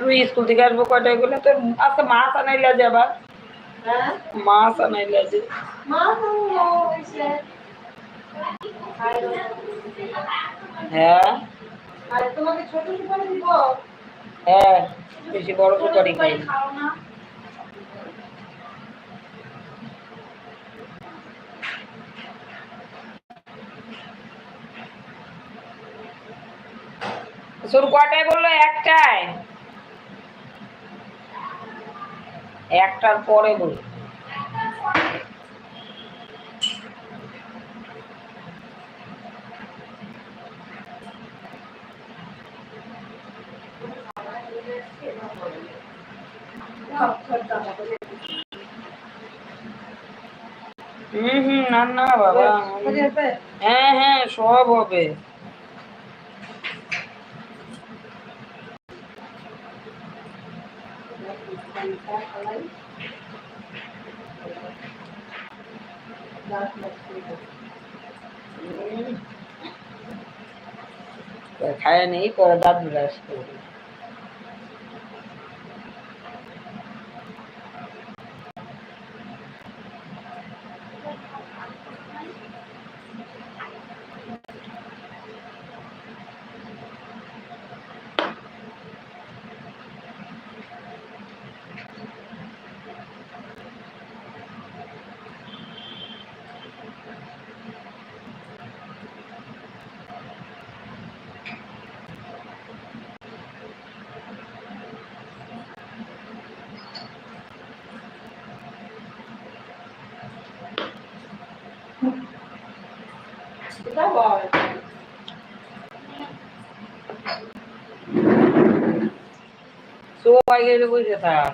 তুই স্কুল থেকে আসব কয়টায় গেলে তোর আজকে মাছ আনাইলা যে আবার? হ্যাঁ? মাছ আনাইলা যে। হ্যাঁ? হ্যাঁ বেশি বড় সুপারি খাই না। খাও না। শুরু কটায় বলল? একটায়? একটার পরে বল। হুম হুম না না বাবা হ্যাঁ হ্যাঁ সব হবে। খায় নেই পরে দাঁত করবে সবাই গেলে বসে থাক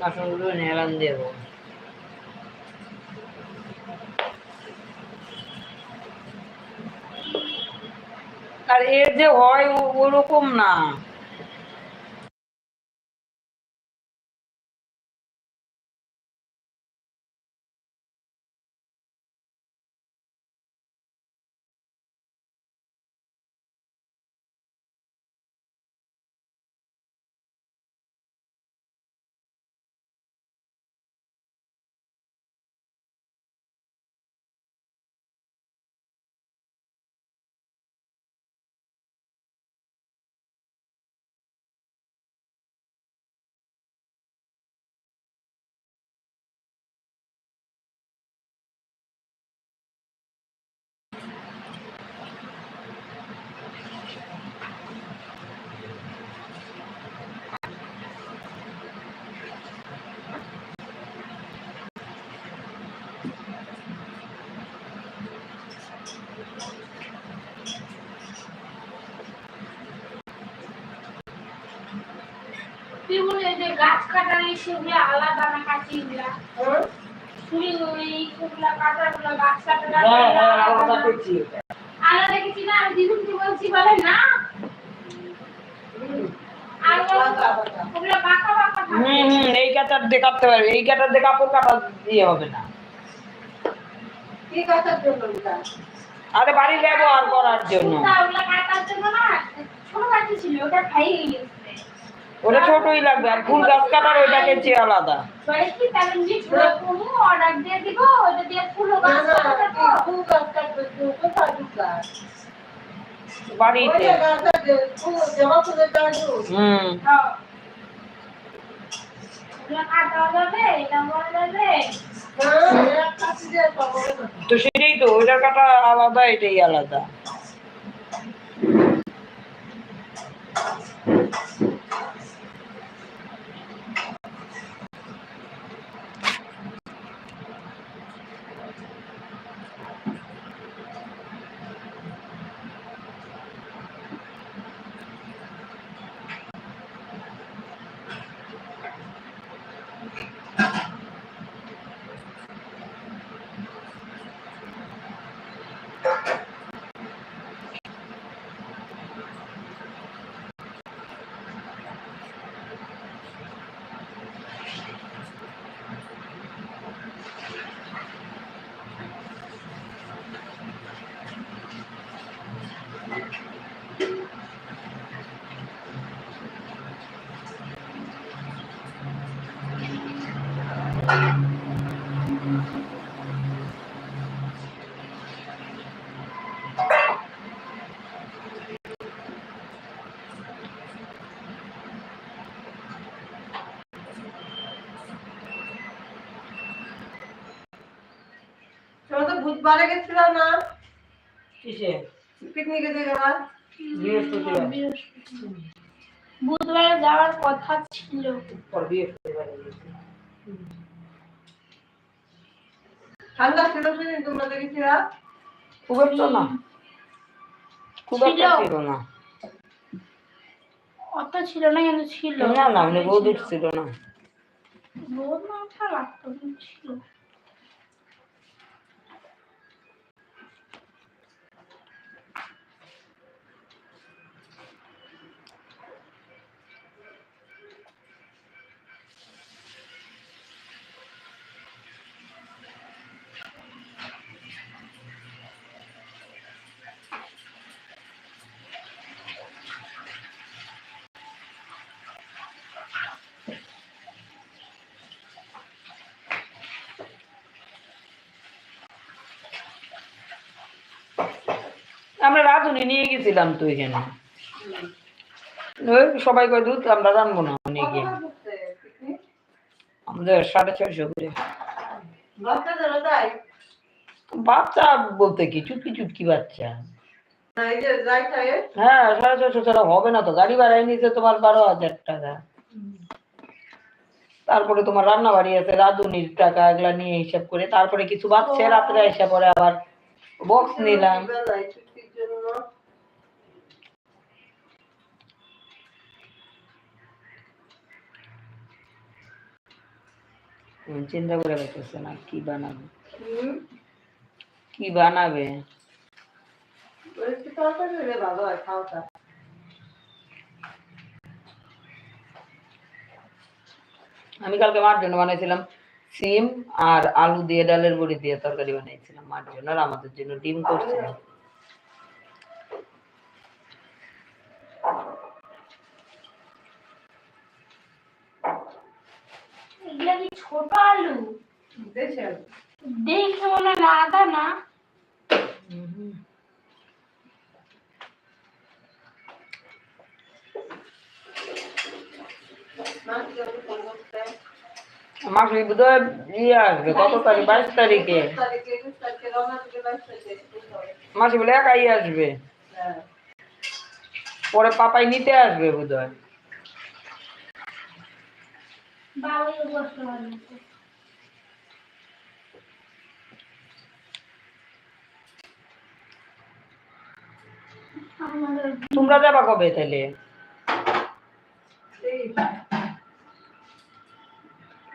বাসনগুলো দেবো আর এর যে হয় ওরকম না তুই বলে যে গাছ এই সেগুলো আলাদা না কাটিগুলা হ্যাঁ? তুই ওই সেগুলা কাটাগুলা গাছ কাটাটা হ্যাঁ হ্যাঁ আলাদা করছি আলাদা কিছু না আমি দিদুনকে বলছি বলে না। আর এই পারবে এই কাটা দিয়ে হবে না। কি কথার জন্য আরে বাড়ি ব্যবহার করার জন্য। ওগুলা কাটার জন্য না ছোট বাচ্চা ছিল ওটা খাই গেছে। ওটা ছোটই লাগবে আর ফুল গাছ কাটার ওইটা কেচি আলাদা। বলে কি তাহলে নিজে ছোট কোনো অর্ডার দিয়ে দিব ওটা কিসে? পিকনিকে দিয়ে গেলাম বৃহস্পতিবার। বুধবারে যাওয়ার কথা ছিল। পর ঠান্ডা ছিল সেদিন তোমরা দেখেছিলা? খুব একটা না। খুব একটা ছিল। ছিল না। অত ছিল না কিন্তু ছিল। না না মানে রোদ উঠছিল না লাগতো ছিল আমরা রাঁধুনি নিয়ে গেছিলাম তো এখানে সবাই কয়, দুধ আমরা রানবো না। নিয়ে গিয়ে। আমাদের সাড়ে ছয়শো করে। বাচ্চা বলতে কি? চুটকি চুটকি বাচ্চা। হ্যাঁ সাড়ে ছয়শো ছাড়া হবে না তো। গাড়ি ভাড়ায় নিতে তোমার বারো হাজার টাকা। তারপরে তোমার রান্না বাড়ি আছে, রাঁধুনির টাকা এগুলা নিয়ে হিসাব করে। তারপরে কিছু বাচ্চা রাত্রে এসে পরে আবার বক্স নিলাম। জন্য চিন্তা করে পাইতেছে না কি বানাবে কি বানাবে ভালো হয় আমি কালকে মার জন্য বানাইছিলাম সিম আর আলু দিয়ে ডালের বড়ি দিয়ে তরকারি বানাইছিলাম মার জন্য আর আমাদের জন্য ডিম করছিলাম। ছোট আলু দেখে মনে হয় আদা না মাস বোধহয় ইয়ে আসবে কত তারিখ? বাইশ তারিখে। মাসি বলে একাই আসবে। হ্যাঁ। পরে পাপাই নিতে আসবে বোধহয়। বাবাই বসতে পারবে আমাদের তোমরা যাবা কবে তাহলে সেই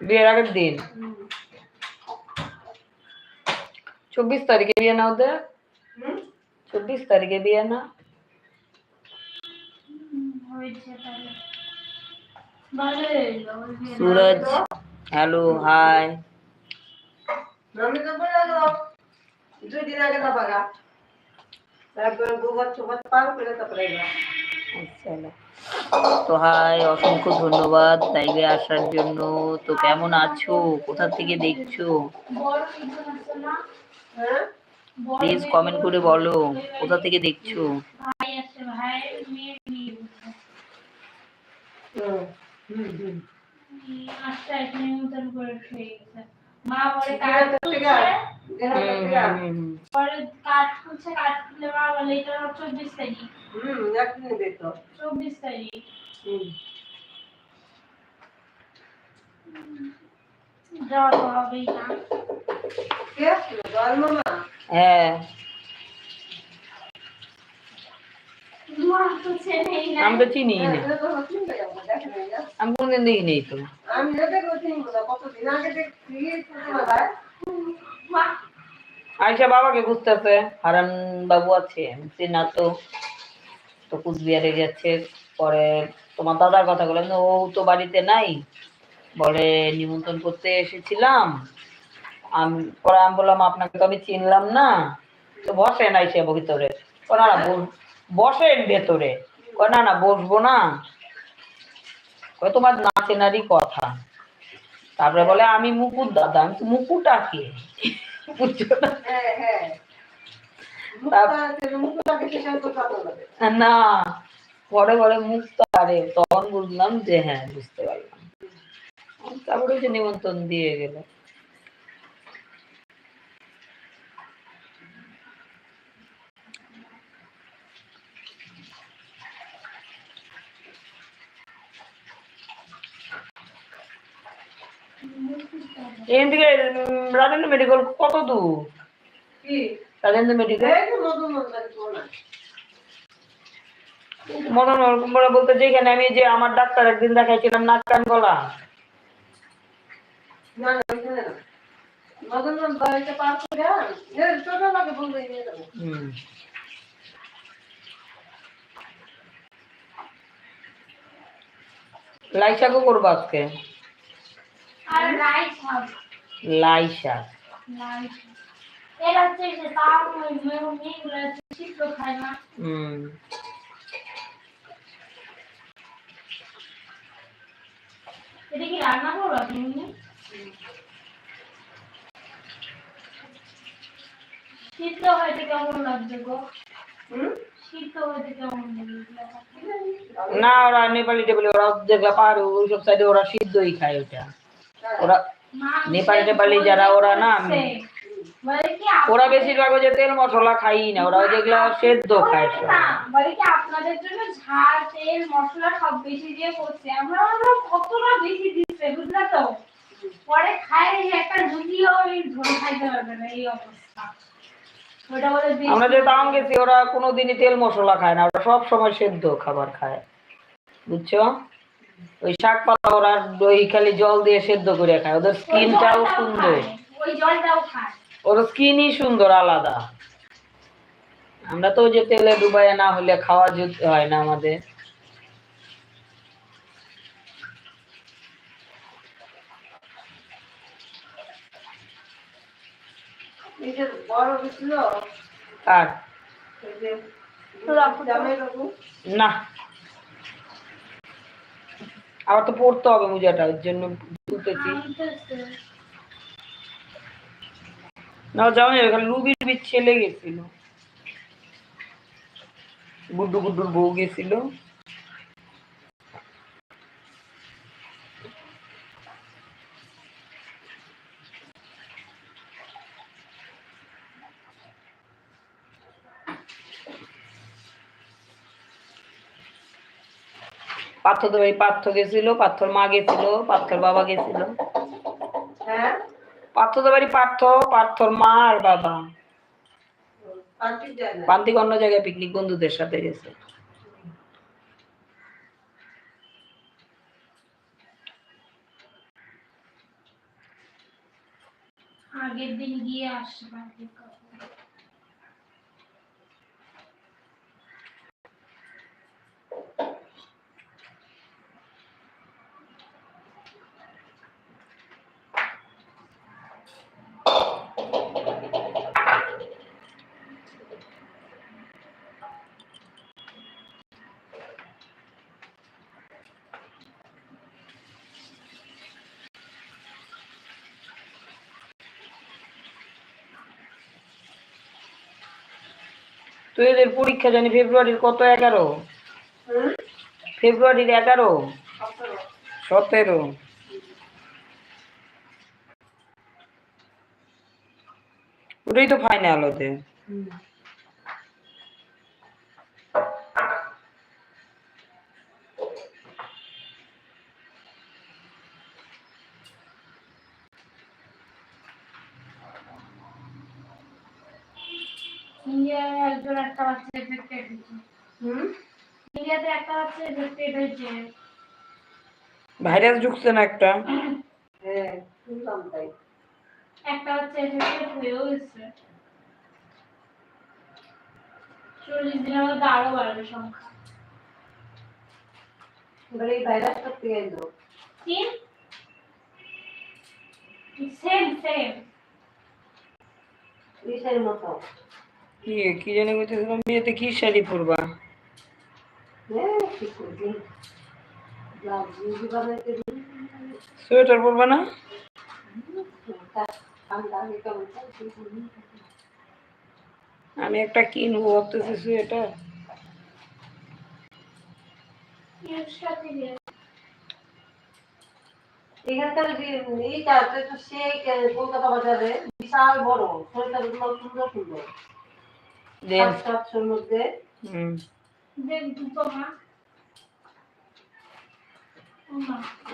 বিয়ের আগের দিন হুম। চব্বিশ তারিখে বিয়ে না ওদের হুম? চব্বিশ তারিখে বিয়ে না হয়েছে তাহলে সুরজ হ্যালো হাই। তো। আচ্ছা। তো হাই অসংখ্য ধন্যবাদ লাইভে আসার জন্য। তো কেমন আছো? কোথা থেকে দেখছ? হ্যাঁ প্লিজ কমেন্ট করে বলো কোথা থেকে দেখছ? ভাই আছে ভাই মেয়ে। মেয়ে হুম হুম হুম আচ্ছা এখানে মতন করে শুয়ে গেছে মা পরে ঠিক কাঠ আছে, খুলছে ঠিক আছে। হুম, ঠিক আছে। হুম, হুম, পরে কাঠ খুলছে কাঠ খুলে মা বলে এটা চব্বিশ তারিখ হুম একদিন নেবে তো চব্বিশ তারিখ হুম যাওয়া তো হবেই না কে আসলো জল মামা হ্যাঁ মা তো চেনেই না নেই পরে তোমার দাদার কথা বললাম না, ও তো বাড়িতে নাই। বলে নিমন্ত্রণ করতে এসেছিলাম। আমি পরে আমি বললাম আপনাকে তো আমি চিনলাম না। তো বসেন আইসে ভিতরে। ও না না বস- বসেন ভেতরে। না না বসবো না। কয় তোমার না চেনারই কথা। তারপরে বলে আমি মুকুট দাদা। আমি মুকুটা কে? বুঝছ না হ্যাঁ হ্যাঁ লাগে না পরে পরে আরে তখন বুঝলাম যে হ্যাঁ বুঝতে পারলাম। তারপরে নিমন্ত্রণ দিয়ে গেল। এখান থেকে রাজেন্দ্র মেডিকেল কত দূর? রাজেন্দ্র মেডিকেল মদন বলে বলতে যেখানে আমি যে আমার ডাক্তার একদিন দেখাইছিলাম নাক কান গলা। না না ওইখানে না। নতুন নতুন বাড়িতে পার করে আন। এ ছোট লাগে বলবে নিয়ে যাব। হুম। লাই শাকও করব আজকে। আর রাইস হবে। লাই শাক রাইস এরা হচ্ছে যে তাও মেয়েগুলো শীত খায় না হুম। এটা কি রান্না করব তুমি শীত হয়তো কেমন লাগছে গো? হুম? শীত হয়তো কেমন লাগছে? না ওরা নেপালি টেপালি ওরা পাহাড় ওইসব সাইডে ওরা সিদ্ধই খায় ওটা ওরা নেপালি টেপালি যারা ওরা না ওরা বেশিরভাগ ওই যে তেল মশলা খাই না ওরা যেগুলা সেদ্ধ খায় বলে কি আপনাদের জন্য ঝাল তেল মশলা সব বেশি দিয়ে করছে। আমরা আমরা কতটা বেশি দিচ্ছে বুঝলে তো? পরে খায় একটা রুটিও ওই ঝোল খাইতে পারবে না এই অবস্থা। আমরা যে টাউন গেছি ওরা কোনোদিনই তেল মশলা খায় না ওরা সব সময় সেদ্ধ খাবার খায়। বুঝছ? ওই শাক পাতা ওরা ওই খালি জল দিয়ে সেদ্ধ করে খায়। ওদের স্কিনটাও সুন্দর। ওই জলটাও খায়। ওর স্কিনই সুন্দর আলাদা। আমরা তো যে তেলে ডুবাইয়া না হলে খাওয়া যেতে হয় না আমাদের। আর? না। আবার তো পড়তে হবে মোজাটা, ওর জন্য তুলতেছি না যাও না এখানে রুবির বিচ্ছে ছেলে গেছিল। গুড্ডু গুড্ডুর বউ গেছিল। পার্থ তো ভাই পার্থ গেছিল পার্থর মা গেছিল পার্থর বাবা গেছিল। হ্যাঁ? পার্থ তো বাড়ি পার্থ পার্থর মা আর বাবা। প্রান্তিক অন্য জায়গায় পিকনিক বন্ধুদের সাথে গেছে। আগের দিন গিয়ে আসবে তো এদের পরীক্ষা জানি ফেব্রুয়ারির কত এগারো? ফেব্রুয়ারির এগারো? সতেরো। সতেরো। ওটাই তো ফাইনাল ওদের। হুম ইন্ডিয়ার একজন একটা বাচ্চা এফেক্টেড হয়েছে হুম? ইন্ডিয়াতে একটা বাচ্চা এফেক্টেড হয়েছে ভাইরাস ঢুকছে না একটা? হ্যাঁ শুনলাম তাই। একটা বাচ্চা এফেক্টেড হয়েও গেছে। চল্লিশ দিনের মধ্যে আরও বাড়বে সংখ্যা। এবার এই ভাইরাসটা পেয়ে এলো কি? সেম সেম বিষের মতো। কি কি জানি বলতেছিলাম বিয়েতে কি শাড়ি পরবা? সোয়েটার পরবা না? আমি একটা কিনবো ভাবতেছি সোয়েটার। এখানকার এইটা তো সেই কলকাতা বাজারে বিশাল বড়। সোয়েটার সুন্দর সুন্দর।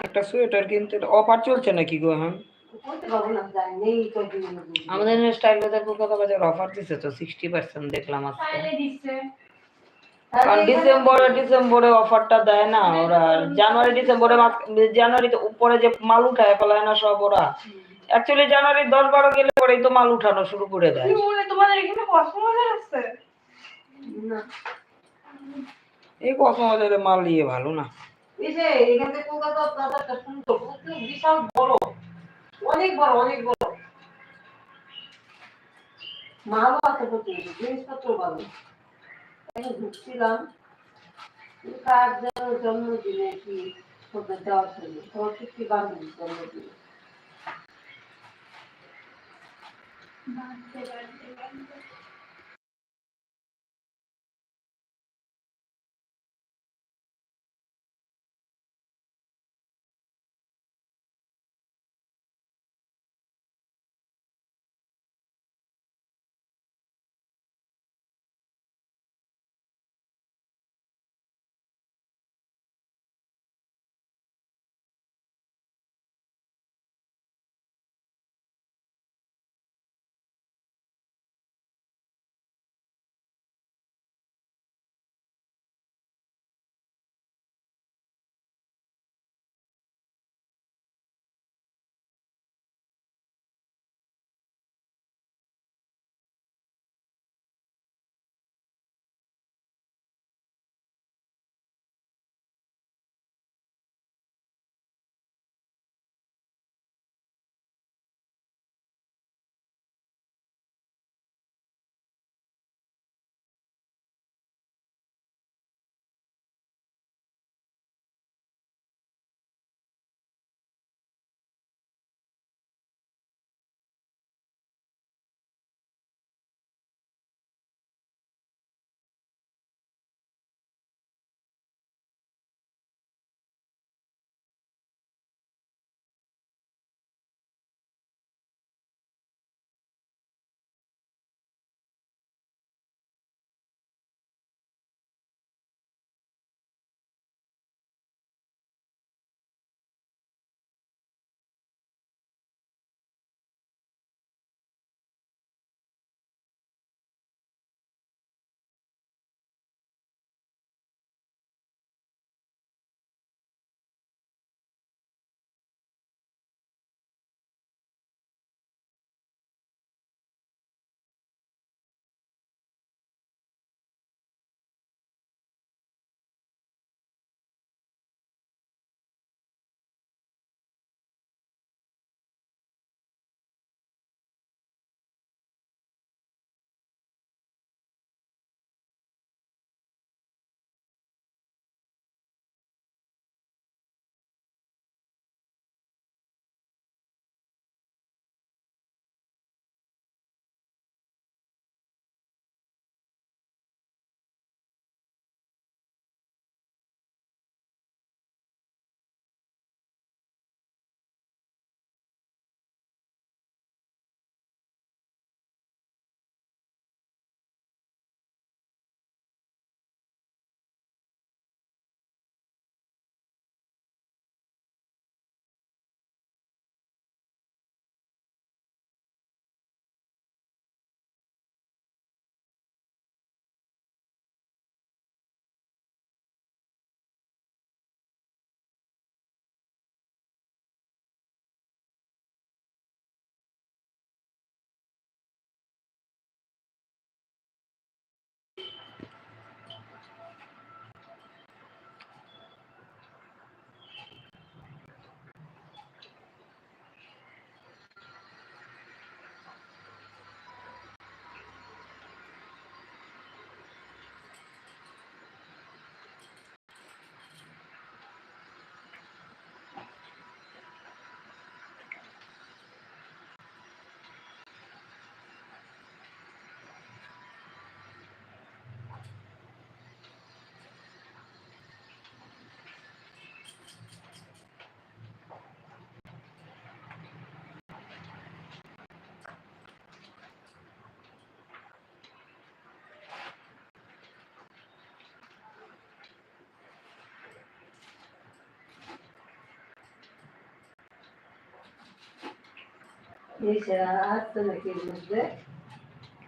একটা সোয়েটার কিনতে অফার চলছে নাকি গো এখন? আমাদের স্টাইল বাজার কলকাতা বাজার অফার দিছে তো সিক্সটি পার্সেন্ট দেখলাম আজকে। কারণ ডিসেম্বরে ডিসেম্বরে অফারটা দেয় না ওরা। জানুয়ারি ডিসেম্বরে জানুয়ারিতে উপরে যে মাল উঠায় ফেলায় না সব ওরা। অ্যাকচুয়ালি জানুয়ারি দশ বারো গেলে পরেই তো মাল উঠানো শুরু করে দেয়। তোমাদের এখানে কসমোজার আছে এই মাল নিয়ে ভালো না। বিশাল বড়। অনেক বড় অনেক বড়। মালও আছে প্রচুর জিনিসপত্র ভালো। আমি কার জন্মদিনে কি দেওয়ার জন্য বান্ধবীর জন্মদিনে। বাড়তে বাড়তে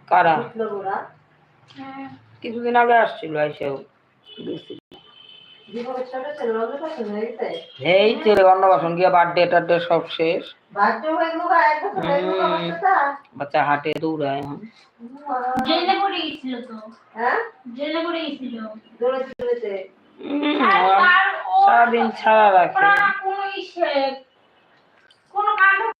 কারা কিছুদিন আগে আসছিল এসেও এই ছেলে অন্নবাসন গিয়ে বার্থডে টার্থডে সব শেষ বাচ্চা হাটে দৌড়ায় এখন জেলে পড়ে গেছিল তো হ্যাঁ জেলে পড়ে গেছিল সারাদিন ছাড়া রাখে ওরা কোনো কোনো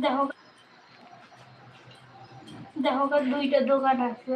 দেখো দেখো দুইটা দোকান আছে।